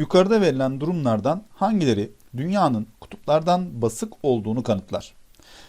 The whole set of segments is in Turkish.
Yukarıda verilen durumlardan hangileri dünyanın kutuplardan basık olduğunu kanıtlar?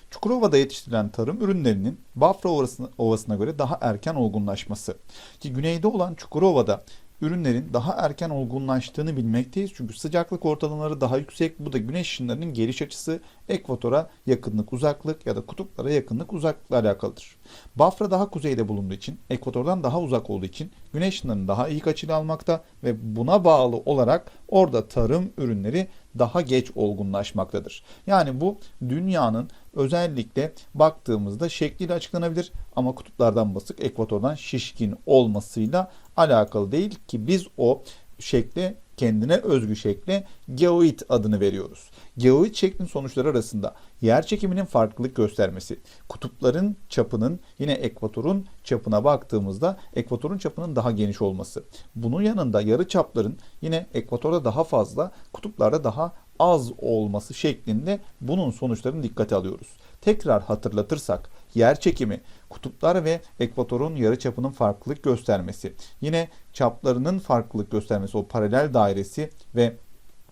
Çukurova'da yetiştirilen tarım ürünlerinin Bafra Ovası'na, göre daha erken olgunlaşması. Ki güneyde olan Çukurova'da ürünlerin daha erken olgunlaştığını bilmekteyiz. Çünkü sıcaklık ortalamaları daha yüksek. Bu da güneş ışınlarının geliş açısı ekvatora yakınlık uzaklık ya da kutuplara yakınlık uzaklıkla alakalıdır. Bafra daha kuzeyde bulunduğu için, ekvatordan daha uzak olduğu için güneş ışınlarını daha iyi açıyla almakta ve buna bağlı olarak orada tarım ürünleri daha geç olgunlaşmaktadır. Yani bu dünyanın özellikle baktığımızda şekliyle açıklanabilir ama kutuplardan basık, ekvatordan şişkin olmasıyla alakalı değil ki biz o şekle kendine özgü şekle geoid adını veriyoruz. Geoid şeklin sonuçları arasında yer çekiminin farklılık göstermesi, kutupların çapının yine ekvatorun çapına baktığımızda ekvatorun çapının daha geniş olması. Bunun yanında yarı çapların yine ekvatorda daha fazla, kutuplarda daha az olması şeklinde bunun sonuçlarını dikkate alıyoruz. Tekrar hatırlatırsak yer çekimi, kutuplar ve ekvatorun yarıçapının farklılık göstermesi, yine çaplarının farklılık göstermesi, o paralel dairesi ve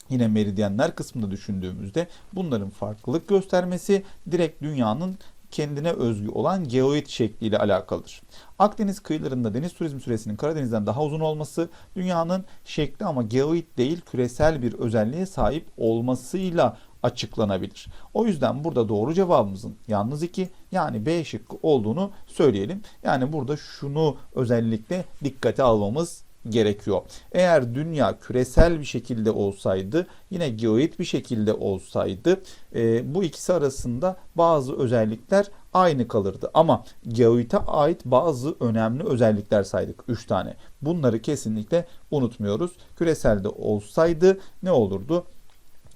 yine meridyenler kısmında düşündüğümüzde bunların farklılık göstermesi direkt dünyanın kendine özgü olan geoid şekliyle alakalıdır. Akdeniz kıyılarında deniz turizmi süresinin Karadeniz'den daha uzun olması dünyanın şekli ama geoid değil küresel bir özelliğe sahip olmasıyla açıklanabilir. O yüzden burada doğru cevabımızın yalnız 2 yani B şıkkı olduğunu söyleyelim. Yani burada şunu özellikle dikkate almamız gerekiyor. Eğer dünya küresel bir şekilde olsaydı yine geoid bir şekilde olsaydı e, bu ikisi arasında bazı özellikler aynı kalırdı. Ama geoide ait bazı önemli özellikler saydık 3 tane. Bunları kesinlikle unutmuyoruz. Küreselde olsaydı ne olurdu?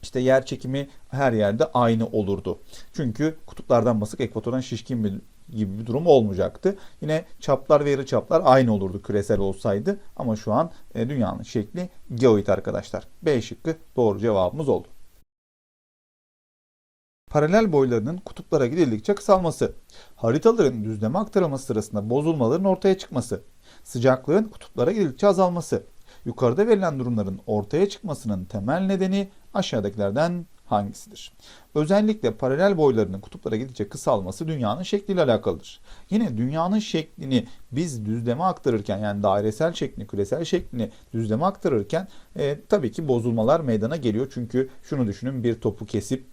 İşte yer çekimi her yerde aynı olurdu. Çünkü kutuplardan basık ekvatordan şişkin bir gibi bir durum olmayacaktı. Yine çaplar ve yarı çaplar aynı olurdu küresel olsaydı. Ama şu an e, dünyanın şekli geoid arkadaşlar. B şıkkı doğru cevabımız oldu. Paralel boylarının kutuplara gidildikçe kısalması, haritaların düzleme aktarılması sırasında bozulmaların ortaya çıkması, sıcaklığın kutuplara gidildikçe azalması, yukarıda verilen durumların ortaya çıkmasının temel nedeni aşağıdakilerden hangisidir? Özellikle paralel boylarının kutuplara gidince kısalması dünyanın şekliyle alakalıdır. Yine dünyanın şeklini biz düzleme aktarırken yani dairesel şeklini, küresel şeklini düzleme aktarırken e, tabii ki bozulmalar meydana geliyor. Çünkü şunu düşünün bir topu kesip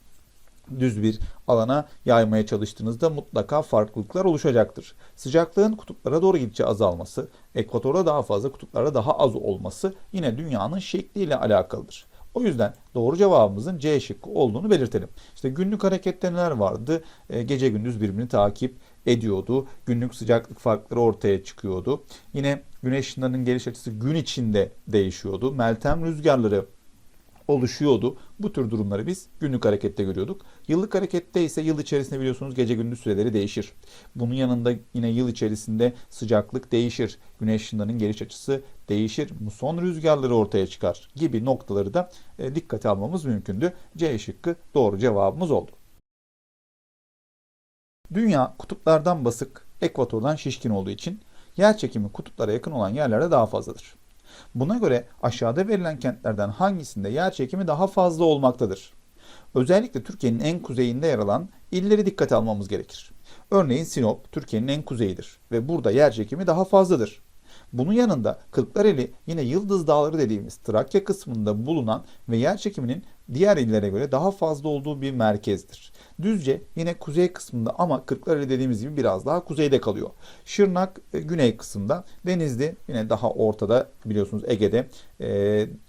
düz bir alana yaymaya çalıştığınızda mutlaka farklılıklar oluşacaktır. Sıcaklığın kutuplara doğru gidince azalması, ekvatorda daha fazla, kutuplarda daha az olması yine dünyanın şekliyle alakalıdır. O yüzden doğru cevabımızın C şıkkı olduğunu belirtelim. İşte günlük harekette neler vardı? E, gece gündüz birbirini takip ediyordu. Günlük sıcaklık farkları ortaya çıkıyordu. Yine güneş ışınlarının geliş açısı gün içinde değişiyordu. Meltem rüzgarları oluşuyordu. Bu tür durumları biz günlük harekette görüyorduk. Yıllık harekette ise yıl içerisinde biliyorsunuz gece gündüz süreleri değişir. Bunun yanında yine yıl içerisinde sıcaklık değişir. Güneş ışınlarının geliş açısı değişir. Muson rüzgarları ortaya çıkar gibi noktaları da e, dikkate almamız mümkündü. C şıkkı doğru cevabımız oldu. Dünya kutuplardan basık, ekvatordan şişkin olduğu için yer çekimi kutuplara yakın olan yerlerde daha fazladır. Buna göre aşağıda verilen kentlerden hangisinde yer çekimi daha fazla olmaktadır? Özellikle Türkiye'nin en kuzeyinde yer alan illeri dikkate almamız gerekir. Örneğin Sinop Türkiye'nin en kuzeyidir ve burada yer çekimi daha fazladır. Bunun yanında Kırklareli yine Yıldız Dağları dediğimiz Trakya kısmında bulunan ve yer çekiminin diğer illere göre daha fazla olduğu bir merkezdir. Düzce yine kuzey kısmında ama Kırklareli dediğimiz gibi biraz daha kuzeyde kalıyor. Şırnak e, güney kısmında, Denizli yine daha ortada biliyorsunuz Ege'de e,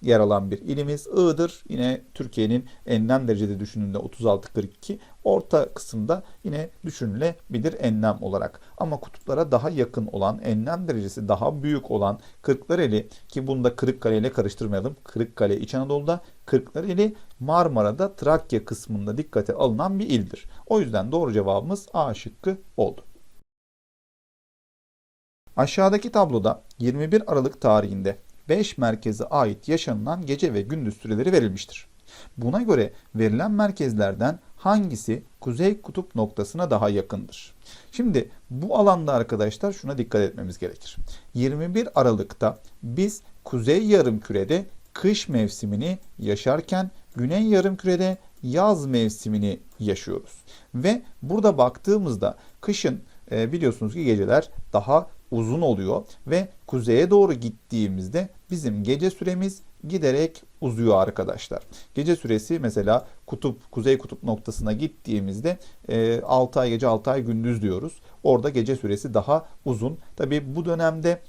yer alan bir ilimiz. Iğdır yine Türkiye'nin enlem derecede düşündüğünde 36-42 orta kısımda yine düşünülebilir enlem olarak. Ama kutuplara daha yakın olan, enlem derecesi daha büyük olan Kırklareli ki bunu da Kırıkkale ile karıştırmayalım. Kırıkkale İç Anadolu'da, Kırklareli Marmara'da Trakya kısmında dikkate alınan bir ildir. O yüzden doğru cevabımız A şıkkı oldu. Aşağıdaki tabloda 21 Aralık tarihinde 5 merkeze ait yaşanılan gece ve gündüz süreleri verilmiştir. Buna göre verilen merkezlerden hangisi kuzey kutup noktasına daha yakındır? Şimdi bu alanda arkadaşlar şuna dikkat etmemiz gerekir. 21 Aralık'ta biz kuzey yarım kürede kış mevsimini yaşarken güney yarımkürede yaz mevsimini yaşıyoruz. Ve burada baktığımızda kışın e, biliyorsunuz ki geceler daha uzun oluyor ve kuzeye doğru gittiğimizde bizim gece süremiz giderek uzuyor arkadaşlar. Gece süresi mesela kutup kuzey kutup noktasına gittiğimizde e, 6 ay gece 6 ay gündüz diyoruz. Orada gece süresi daha uzun. Tabi bu dönemde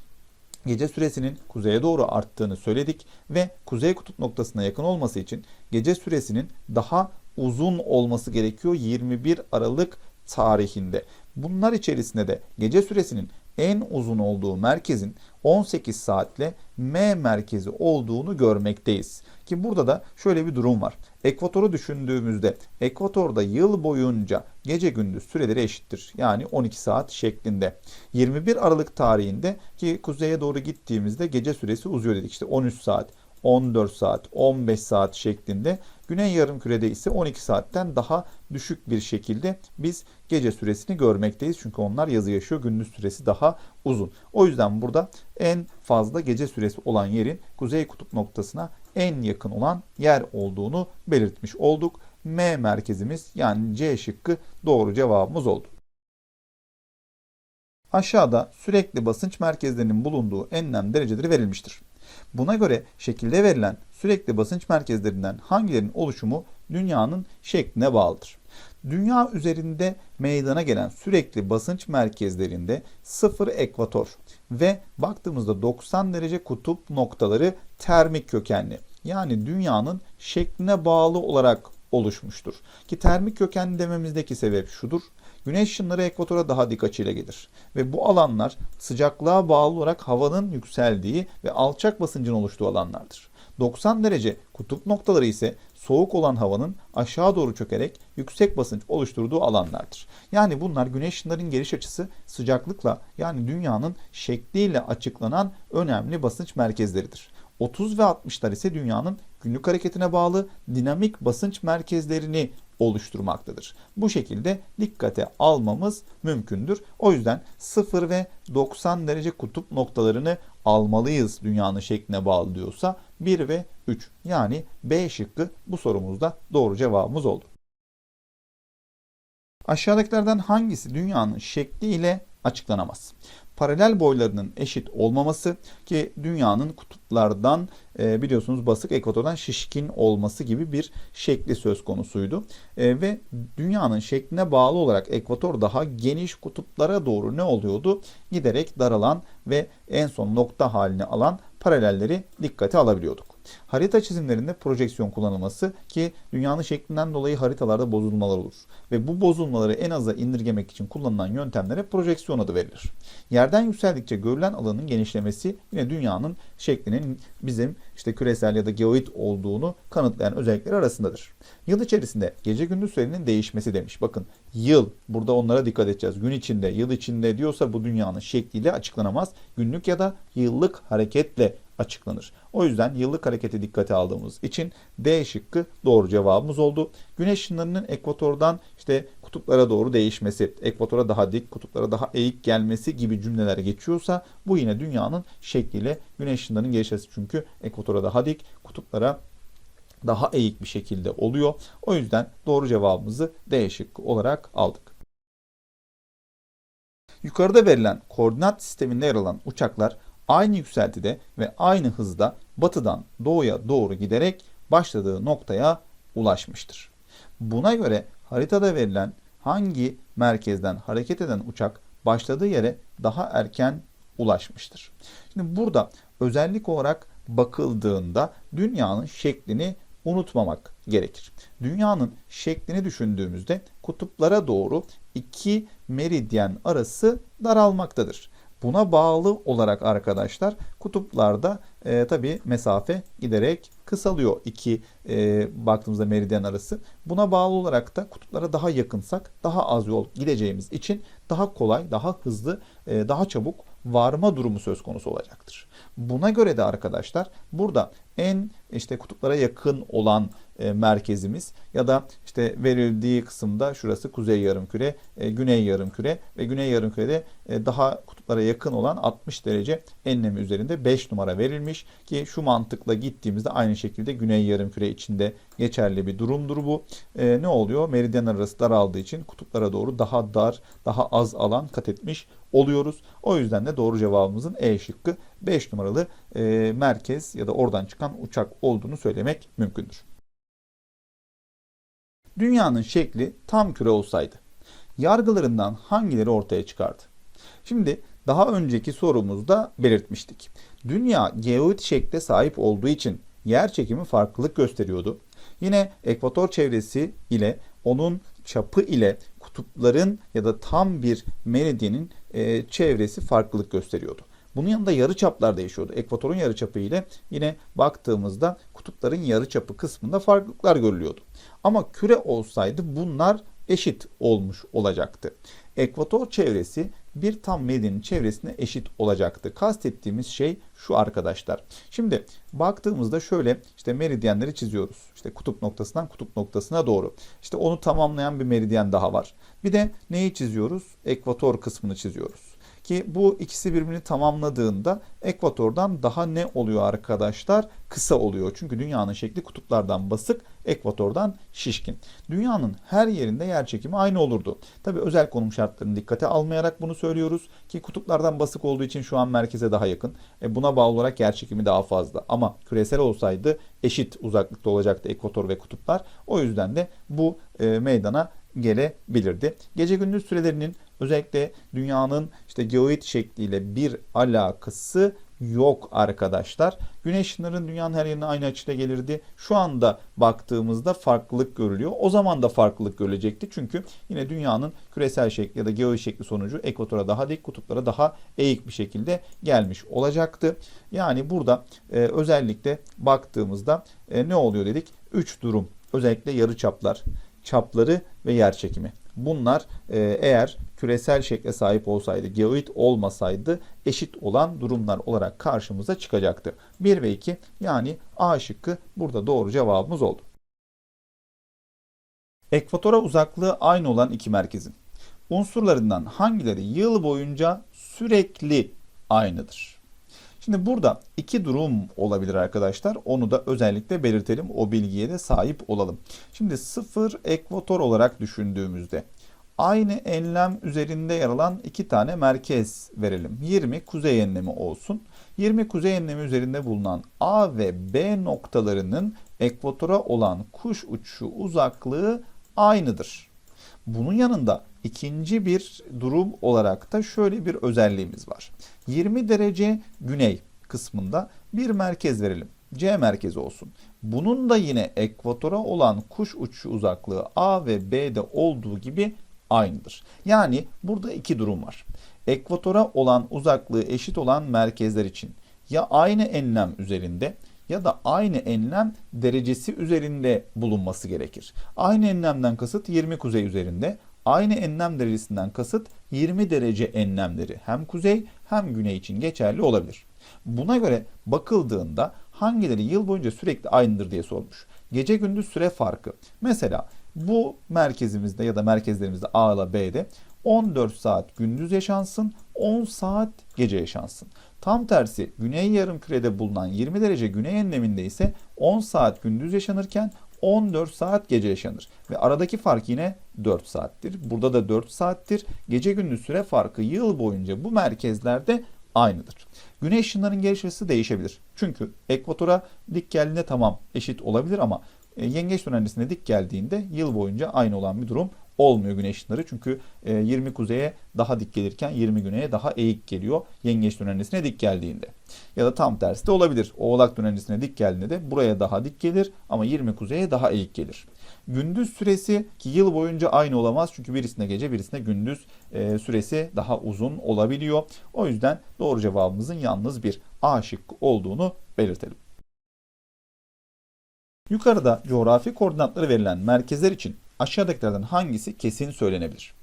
gece süresinin kuzeye doğru arttığını söyledik ve kuzey kutup noktasına yakın olması için gece süresinin daha uzun olması gerekiyor 21 Aralık tarihinde. Bunlar içerisinde de gece süresinin en uzun olduğu merkezin 18 saatle M merkezi olduğunu görmekteyiz. Ki burada da şöyle bir durum var. Ekvatoru düşündüğümüzde ekvatorda yıl boyunca gece gündüz süreleri eşittir. Yani 12 saat şeklinde. 21 Aralık tarihinde ki kuzeye doğru gittiğimizde gece süresi uzuyor dedik. İşte 13 saat, 14 saat, 15 saat şeklinde. Güney yarımkürede ise 12 saatten daha düşük bir şekilde biz gece süresini görmekteyiz. Çünkü onlar yazı yaşıyor, gündüz süresi daha uzun. O yüzden burada en fazla gece süresi olan yerin kuzey kutup noktasına en yakın olan yer olduğunu belirtmiş olduk. M merkezimiz yani C şıkkı doğru cevabımız oldu. Aşağıda sürekli basınç merkezlerinin bulunduğu enlem dereceleri verilmiştir. Buna göre şekilde verilen sürekli basınç merkezlerinden hangilerinin oluşumu dünyanın şekline bağlıdır. Dünya üzerinde meydana gelen sürekli basınç merkezlerinde sıfır ekvator ve baktığımızda 90 derece kutup noktaları termik kökenli. Yani dünyanın şekline bağlı olarak oluşmuştur. Ki termik kökenli dememizdeki sebep şudur. Güneş ışınları ekvatora daha dik açıyla gelir. Ve bu alanlar sıcaklığa bağlı olarak havanın yükseldiği ve alçak basıncın oluştuğu alanlardır. 90 derece kutup noktaları ise soğuk olan havanın aşağı doğru çökerek yüksek basınç oluşturduğu alanlardır. Yani bunlar güneş ışınlarının geliş açısı sıcaklıkla yani dünyanın şekliyle açıklanan önemli basınç merkezleridir. 30 ve 60'lar ise dünyanın günlük hareketine bağlı dinamik basınç merkezlerini oluşturmaktadır. Bu şekilde dikkate almamız mümkündür. O yüzden 0 ve 90 derece kutup noktalarını almalıyız dünyanın şekline bağlı diyorsa 1 ve 3 yani B şıkkı bu sorumuzda doğru cevabımız oldu. Aşağıdakilerden hangisi dünyanın şekliyle açıklanamaz? Paralel boylarının eşit olmaması ki dünyanın kutuplardan e, biliyorsunuz basık ekvatordan şişkin olması gibi bir şekli söz konusuydu. E, ve dünyanın şekline bağlı olarak ekvator daha geniş kutuplara doğru ne oluyordu? Giderek daralan ve en son nokta halini alan paralelleri dikkate alabiliyorduk. Harita çizimlerinde projeksiyon kullanılması ki dünyanın şeklinden dolayı haritalarda bozulmalar olur. Ve bu bozulmaları en aza indirgemek için kullanılan yöntemlere projeksiyon adı verilir. Yerden yükseldikçe görülen alanın genişlemesi yine dünyanın şeklinin bizim işte küresel ya da geoid olduğunu kanıtlayan özellikleri arasındadır. Yıl içerisinde gece gündüz sürenin değişmesi demiş. Bakın yıl burada onlara dikkat edeceğiz. Gün içinde, yıl içinde diyorsa bu dünyanın şekliyle açıklanamaz. Günlük ya da yıllık hareketle açıklanır. O yüzden yıllık hareketi dikkate aldığımız için D şıkkı doğru cevabımız oldu. Güneş ışınlarının ekvatordan işte kutuplara doğru değişmesi, ekvatora daha dik, kutuplara daha eğik gelmesi gibi cümleler geçiyorsa bu yine dünyanın şekliyle güneş ışınlarının gelişmesi çünkü ekvatora daha dik, kutuplara daha eğik bir şekilde oluyor. O yüzden doğru cevabımızı D şıkkı olarak aldık. Yukarıda verilen koordinat sisteminde yer alan uçaklar aynı yükseltide ve aynı hızda batıdan doğuya doğru giderek başladığı noktaya ulaşmıştır. Buna göre haritada verilen hangi merkezden hareket eden uçak başladığı yere daha erken ulaşmıştır. Şimdi burada özellik olarak bakıldığında dünyanın şeklini unutmamak gerekir. Dünyanın şeklini düşündüğümüzde kutuplara doğru iki meridyen arası daralmaktadır. Buna bağlı olarak arkadaşlar kutuplarda e, tabi mesafe giderek kısalıyor iki e, baktığımızda meridyen arası. Buna bağlı olarak da kutuplara daha yakınsak daha az yol gideceğimiz için daha kolay, daha hızlı, e, daha çabuk varma durumu söz konusu olacaktır. Buna göre de arkadaşlar burada en işte kutuplara yakın olan e, merkezimiz ya da işte verildiği kısımda şurası kuzey yarımküre, e, güney yarımküre ve güney yarımkürede e, daha kutuplara yakın olan 60 derece enlemi üzerinde 5 numara verilmiş ki şu mantıkla gittiğimizde aynı şekilde güney yarımküre içinde geçerli bir durumdur bu. E, ne oluyor? Meridyen arası daraldığı için kutuplara doğru daha dar, daha az alan kat etmiş oluyoruz. O yüzden de doğru cevabımızın E şıkkı 5 numaralı e, merkez ya da oradan çıkan uçak olduğunu söylemek mümkündür. Dünyanın şekli tam küre olsaydı yargılarından hangileri ortaya çıkardı? Şimdi daha önceki sorumuzda belirtmiştik. Dünya geoid şekle sahip olduğu için yer çekimi farklılık gösteriyordu. Yine ekvator çevresi ile onun çapı ile kutupların ya da tam bir meridyenin e, çevresi farklılık gösteriyordu. Bunun yanında yarı çaplar değişiyordu. Ekvatorun yarı çapı ile yine baktığımızda kutupların yarı çapı kısmında farklılıklar görülüyordu. Ama küre olsaydı bunlar eşit olmuş olacaktı. Ekvator çevresi bir tam medyanın çevresine eşit olacaktı. Kastettiğimiz şey şu arkadaşlar. Şimdi baktığımızda şöyle işte meridyenleri çiziyoruz. İşte kutup noktasından kutup noktasına doğru. İşte onu tamamlayan bir meridyen daha var. Bir de neyi çiziyoruz? Ekvator kısmını çiziyoruz. Ki bu ikisi birbirini tamamladığında ekvatordan daha ne oluyor arkadaşlar? Kısa oluyor. Çünkü dünyanın şekli kutuplardan basık, ekvatordan şişkin. Dünyanın her yerinde yer çekimi aynı olurdu. Tabi özel konum şartlarını dikkate almayarak bunu söylüyoruz ki kutuplardan basık olduğu için şu an merkeze daha yakın. E buna bağlı olarak yer çekimi daha fazla. Ama küresel olsaydı eşit uzaklıkta olacaktı ekvator ve kutuplar. O yüzden de bu e, meydana gelebilirdi. Gece gündüz sürelerinin özellikle dünyanın işte geoid şekliyle bir alakası yok arkadaşlar. Güneş ışınların dünyanın her yerine aynı açıyla gelirdi. Şu anda baktığımızda farklılık görülüyor. O zaman da farklılık görülecekti. Çünkü yine dünyanın küresel şekli ya da geoid şekli sonucu ekvatora daha dik, kutuplara daha eğik bir şekilde gelmiş olacaktı. Yani burada e, özellikle baktığımızda e, ne oluyor dedik? 3 durum. Özellikle yarı çaplar, çapları ve yer çekimi. Bunlar e, eğer küresel şekle sahip olsaydı, geoid olmasaydı eşit olan durumlar olarak karşımıza çıkacaktı. 1 ve 2 yani A şıkkı burada doğru cevabımız oldu. Ekvatora uzaklığı aynı olan iki merkezin unsurlarından hangileri yıl boyunca sürekli aynıdır? Şimdi burada iki durum olabilir arkadaşlar. Onu da özellikle belirtelim. O bilgiye de sahip olalım. Şimdi sıfır ekvator olarak düşündüğümüzde aynı enlem üzerinde yer alan iki tane merkez verelim. 20 kuzey enlemi olsun. 20 kuzey enlemi üzerinde bulunan A ve B noktalarının ekvatora olan kuş uçuşu uzaklığı aynıdır. Bunun yanında ikinci bir durum olarak da şöyle bir özelliğimiz var. 20 derece güney kısmında bir merkez verelim. C merkezi olsun. Bunun da yine ekvatora olan kuş uçuşu uzaklığı A ve B'de olduğu gibi aynıdır. Yani burada iki durum var. Ekvatora olan uzaklığı eşit olan merkezler için ya aynı enlem üzerinde ya da aynı enlem derecesi üzerinde bulunması gerekir. Aynı enlemden kasıt 20 kuzey üzerinde, aynı enlem derecesinden kasıt 20 derece enlemleri hem kuzey hem güney için geçerli olabilir. Buna göre bakıldığında hangileri yıl boyunca sürekli aynıdır diye sormuş. Gece gündüz süre farkı. Mesela bu merkezimizde ya da merkezlerimizde A ile B'de 14 saat gündüz yaşansın, 10 saat gece yaşansın. Tam tersi güney yarım kürede bulunan 20 derece güney enleminde ise 10 saat gündüz yaşanırken 14 saat gece yaşanır. Ve aradaki fark yine 4 saattir. Burada da 4 saattir. Gece gündüz süre farkı yıl boyunca bu merkezlerde aynıdır. Güneş ışınlarının gelişmesi değişebilir. Çünkü ekvatora dik geldiğinde tamam eşit olabilir ama e, yengeç dönencesine dik geldiğinde yıl boyunca aynı olan bir durum olmuyor güneş ışınları. Çünkü 20 e, kuzeye daha dik gelirken 20 güneye daha eğik geliyor yengeç dönencesine dik geldiğinde. Ya da tam tersi de olabilir. Oğlak dönencesine dik geldiğinde de buraya daha dik gelir ama 20 kuzeye daha eğik gelir. Gündüz süresi ki yıl boyunca aynı olamaz çünkü birisine gece birisine gündüz e, süresi daha uzun olabiliyor. O yüzden doğru cevabımızın yalnız bir A şıkkı olduğunu belirtelim. Yukarıda coğrafi koordinatları verilen merkezler için aşağıdakilerden hangisi kesin söylenebilir?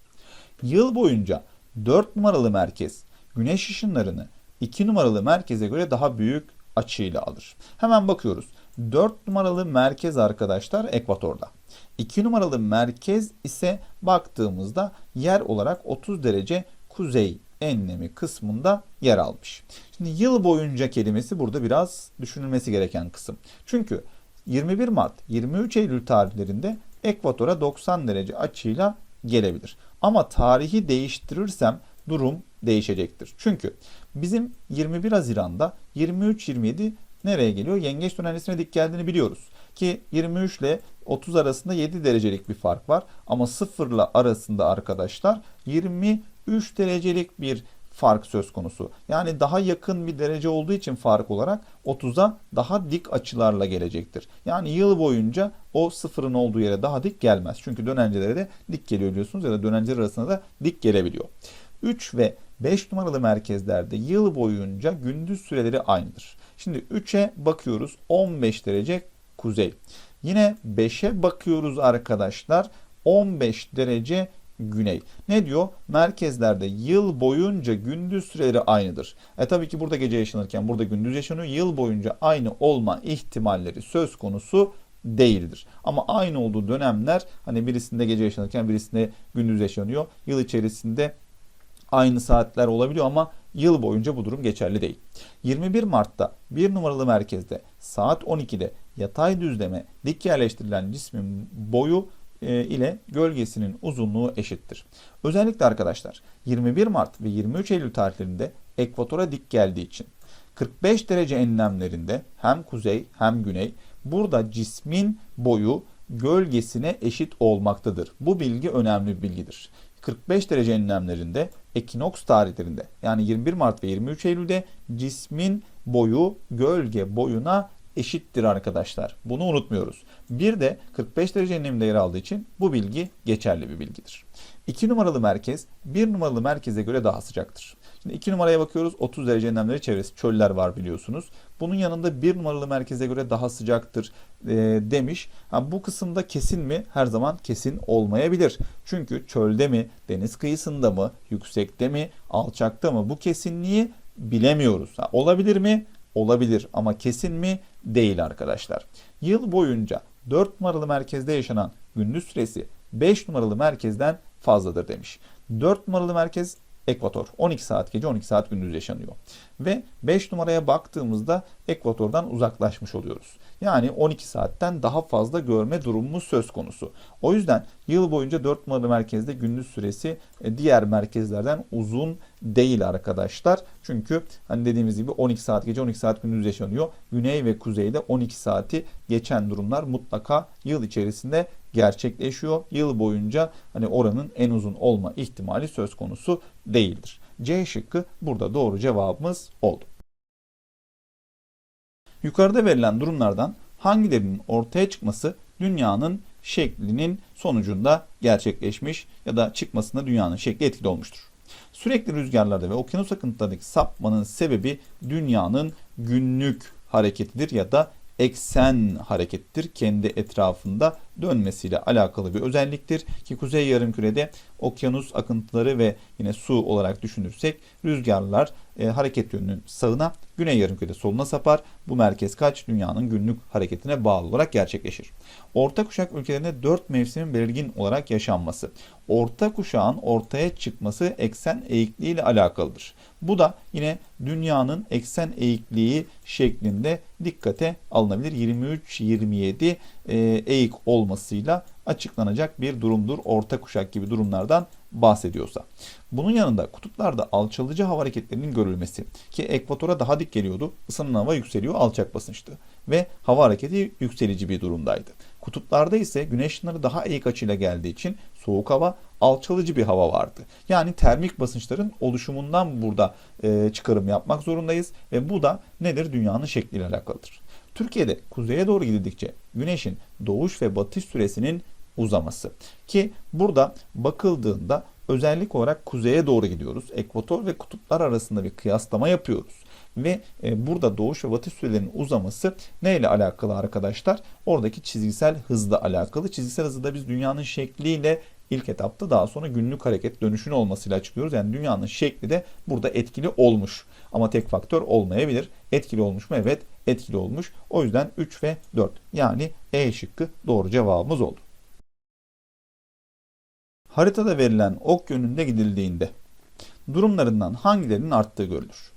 Yıl boyunca 4 numaralı merkez güneş ışınlarını 2 numaralı merkeze göre daha büyük açıyla alır. Hemen bakıyoruz. 4 numaralı merkez arkadaşlar ekvatorda. 2 numaralı merkez ise baktığımızda yer olarak 30 derece kuzey enlemi kısmında yer almış. Şimdi yıl boyunca kelimesi burada biraz düşünülmesi gereken kısım. Çünkü 21 Mart 23 Eylül tarihlerinde ekvatora 90 derece açıyla gelebilir. Ama tarihi değiştirirsem durum değişecektir. Çünkü bizim 21 Haziran'da 23-27 nereye geliyor? Yengeç dönencesine dik geldiğini biliyoruz. Ki 23 ile 30 arasında 7 derecelik bir fark var. Ama 0 ile arasında arkadaşlar 23 derecelik bir fark söz konusu. Yani daha yakın bir derece olduğu için fark olarak 30'a daha dik açılarla gelecektir. Yani yıl boyunca o sıfırın olduğu yere daha dik gelmez. Çünkü dönencelere de dik geliyor biliyorsunuz ya da dönenceler arasında da dik gelebiliyor. 3 ve 5 numaralı merkezlerde yıl boyunca gündüz süreleri aynıdır. Şimdi 3'e bakıyoruz 15 derece kuzey. Yine 5'e bakıyoruz arkadaşlar 15 derece güney. Ne diyor? Merkezlerde yıl boyunca gündüz süreleri aynıdır. E tabii ki burada gece yaşanırken burada gündüz yaşanıyor. Yıl boyunca aynı olma ihtimalleri söz konusu değildir. Ama aynı olduğu dönemler hani birisinde gece yaşanırken birisinde gündüz yaşanıyor. Yıl içerisinde aynı saatler olabiliyor ama yıl boyunca bu durum geçerli değil. 21 Mart'ta bir numaralı merkezde saat 12'de yatay düzleme dik yerleştirilen cismin boyu ile gölgesinin uzunluğu eşittir. Özellikle arkadaşlar 21 Mart ve 23 Eylül tarihlerinde ekvatora dik geldiği için 45 derece enlemlerinde hem kuzey hem güney burada cismin boyu gölgesine eşit olmaktadır. Bu bilgi önemli bir bilgidir. 45 derece enlemlerinde ekinoks tarihlerinde yani 21 Mart ve 23 Eylül'de cismin boyu gölge boyuna eşittir arkadaşlar. Bunu unutmuyoruz. Bir de 45 derece enleminde yer aldığı için bu bilgi geçerli bir bilgidir. 2 numaralı merkez 1 numaralı merkeze göre daha sıcaktır. Şimdi 2 numaraya bakıyoruz 30 derece enlemleri çevresi çöller var biliyorsunuz. Bunun yanında 1 numaralı merkeze göre daha sıcaktır e, demiş. Ha, bu kısımda kesin mi? Her zaman kesin olmayabilir. Çünkü çölde mi, deniz kıyısında mı, yüksekte mi, alçakta mı bu kesinliği bilemiyoruz. Ha, olabilir mi? Olabilir ama kesin mi? Değil arkadaşlar. Yıl boyunca 4 numaralı merkezde yaşanan gündüz süresi 5 numaralı merkezden fazladır demiş. 4 numaralı merkez ekvator. 12 saat gece 12 saat gündüz yaşanıyor. Ve 5 numaraya baktığımızda ekvatordan uzaklaşmış oluyoruz. Yani 12 saatten daha fazla görme durumumuz söz konusu. O yüzden yıl boyunca 4 numaralı merkezde gündüz süresi e, diğer merkezlerden uzun değil arkadaşlar. Çünkü hani dediğimiz gibi 12 saat gece 12 saat gündüz yaşanıyor. Güney ve kuzeyde 12 saati geçen durumlar mutlaka yıl içerisinde gerçekleşiyor. Yıl boyunca hani oranın en uzun olma ihtimali söz konusu değildir. C şıkkı burada doğru cevabımız oldu. Yukarıda verilen durumlardan hangilerinin ortaya çıkması dünyanın şeklinin sonucunda gerçekleşmiş ya da çıkmasında dünyanın şekli etkili olmuştur. Sürekli rüzgarlarda ve okyanus akıntılarındaki sapmanın sebebi dünyanın günlük hareketidir ya da eksen harekettir. Kendi etrafında dönmesiyle alakalı bir özelliktir ki kuzey yarımkürede okyanus akıntıları ve yine su olarak düşünürsek rüzgarlar e, hareket yönünün sağına, güney yarımkürede soluna sapar. Bu merkez kaç dünyanın günlük hareketine bağlı olarak gerçekleşir. Orta kuşak ülkelerinde dört mevsimin belirgin olarak yaşanması. Orta kuşağın ortaya çıkması eksen eğikliği ile alakalıdır. Bu da yine dünyanın eksen eğikliği şeklinde dikkate alınabilir. 23-27 e, eğik olmasıyla açıklanacak bir durumdur. Orta kuşak gibi durumlardan bahsediyorsa. Bunun yanında kutuplarda alçalıcı hava hareketlerinin görülmesi ki ekvatora daha dik geliyordu. Isınan hava yükseliyor alçak basınçtı ve hava hareketi yükselici bir durumdaydı. Kutuplarda ise güneş ışınları daha eğik açıyla geldiği için soğuk hava alçalıcı bir hava vardı. Yani termik basınçların oluşumundan burada e, çıkarım yapmak zorundayız ve bu da nedir? Dünyanın şekliyle alakalıdır. Türkiye'de kuzeye doğru gidildikçe güneşin doğuş ve batış süresinin uzaması. Ki burada bakıldığında özellik olarak kuzeye doğru gidiyoruz. Ekvator ve kutuplar arasında bir kıyaslama yapıyoruz. Ve e, burada doğuş ve batış sürelerinin uzaması neyle alakalı arkadaşlar? Oradaki çizgisel hızla alakalı. Çizgisel hızı da biz dünyanın şekliyle ilk etapta daha sonra günlük hareket dönüşünün olmasıyla açıklıyoruz. Yani dünyanın şekli de burada etkili olmuş. Ama tek faktör olmayabilir. Etkili olmuş mu? Evet etkili olmuş. O yüzden 3 ve 4 yani E şıkkı doğru cevabımız oldu. Haritada verilen ok yönünde gidildiğinde durumlarından hangilerinin arttığı görülür?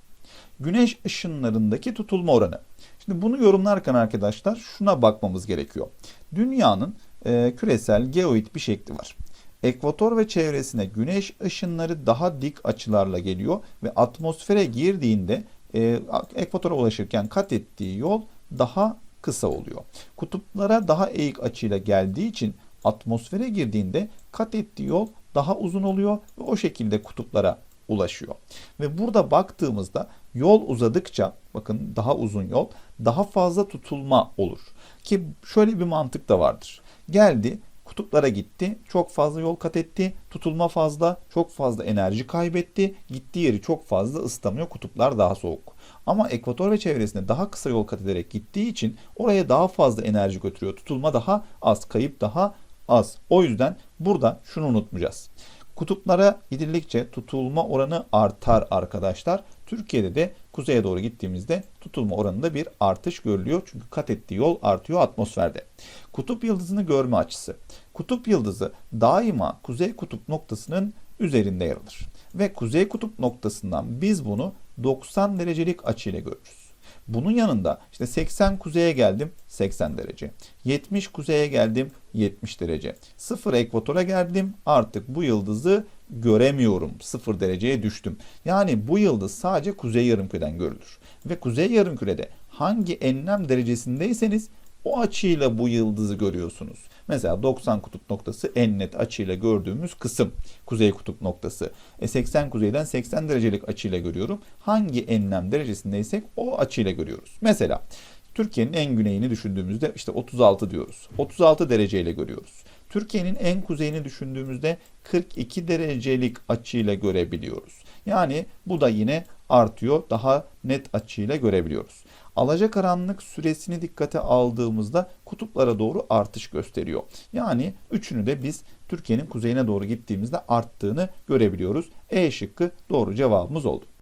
Güneş ışınlarındaki tutulma oranı. Şimdi bunu yorumlarken arkadaşlar şuna bakmamız gerekiyor. Dünyanın e, küresel geoid bir şekli var. Ekvator ve çevresine güneş ışınları daha dik açılarla geliyor ve atmosfere girdiğinde e, ekvatora ulaşırken kat ettiği yol daha kısa oluyor. Kutuplara daha eğik açıyla geldiği için atmosfere girdiğinde kat ettiği yol daha uzun oluyor ve o şekilde kutuplara ulaşıyor. Ve burada baktığımızda yol uzadıkça bakın daha uzun yol daha fazla tutulma olur. Ki şöyle bir mantık da vardır. Geldi kutuplara gitti. Çok fazla yol kat etti. Tutulma fazla. Çok fazla enerji kaybetti. Gittiği yeri çok fazla ısıtamıyor. Kutuplar daha soğuk. Ama ekvator ve çevresinde daha kısa yol kat ederek gittiği için oraya daha fazla enerji götürüyor. Tutulma daha az. Kayıp daha az. O yüzden burada şunu unutmayacağız. Kutuplara gidildikçe tutulma oranı artar arkadaşlar. Türkiye'de de kuzeye doğru gittiğimizde tutulma oranında bir artış görülüyor. Çünkü kat ettiği yol artıyor atmosferde. Kutup yıldızını görme açısı. Kutup yıldızı daima kuzey kutup noktasının üzerinde yer alır. Ve kuzey kutup noktasından biz bunu 90 derecelik açıyla görürüz. Bunun yanında işte 80 kuzeye geldim 80 derece. 70 kuzeye geldim 70 derece. 0 ekvatora geldim artık bu yıldızı göremiyorum. 0 dereceye düştüm. Yani bu yıldız sadece kuzey yarımküreden görülür. Ve kuzey yarımkürede hangi enlem derecesindeyseniz o açıyla bu yıldızı görüyorsunuz. Mesela 90 kutup noktası en net açıyla gördüğümüz kısım kuzey kutup noktası. E 80 kuzeyden 80 derecelik açıyla görüyorum. Hangi enlem derecesindeysek o açıyla görüyoruz. Mesela Türkiye'nin en güneyini düşündüğümüzde işte 36 diyoruz. 36 dereceyle görüyoruz. Türkiye'nin en kuzeyini düşündüğümüzde 42 derecelik açıyla görebiliyoruz. Yani bu da yine artıyor. Daha net açıyla görebiliyoruz. Alacakaranlık süresini dikkate aldığımızda kutuplara doğru artış gösteriyor. Yani üçünü de biz Türkiye'nin kuzeyine doğru gittiğimizde arttığını görebiliyoruz. E şıkkı doğru cevabımız oldu.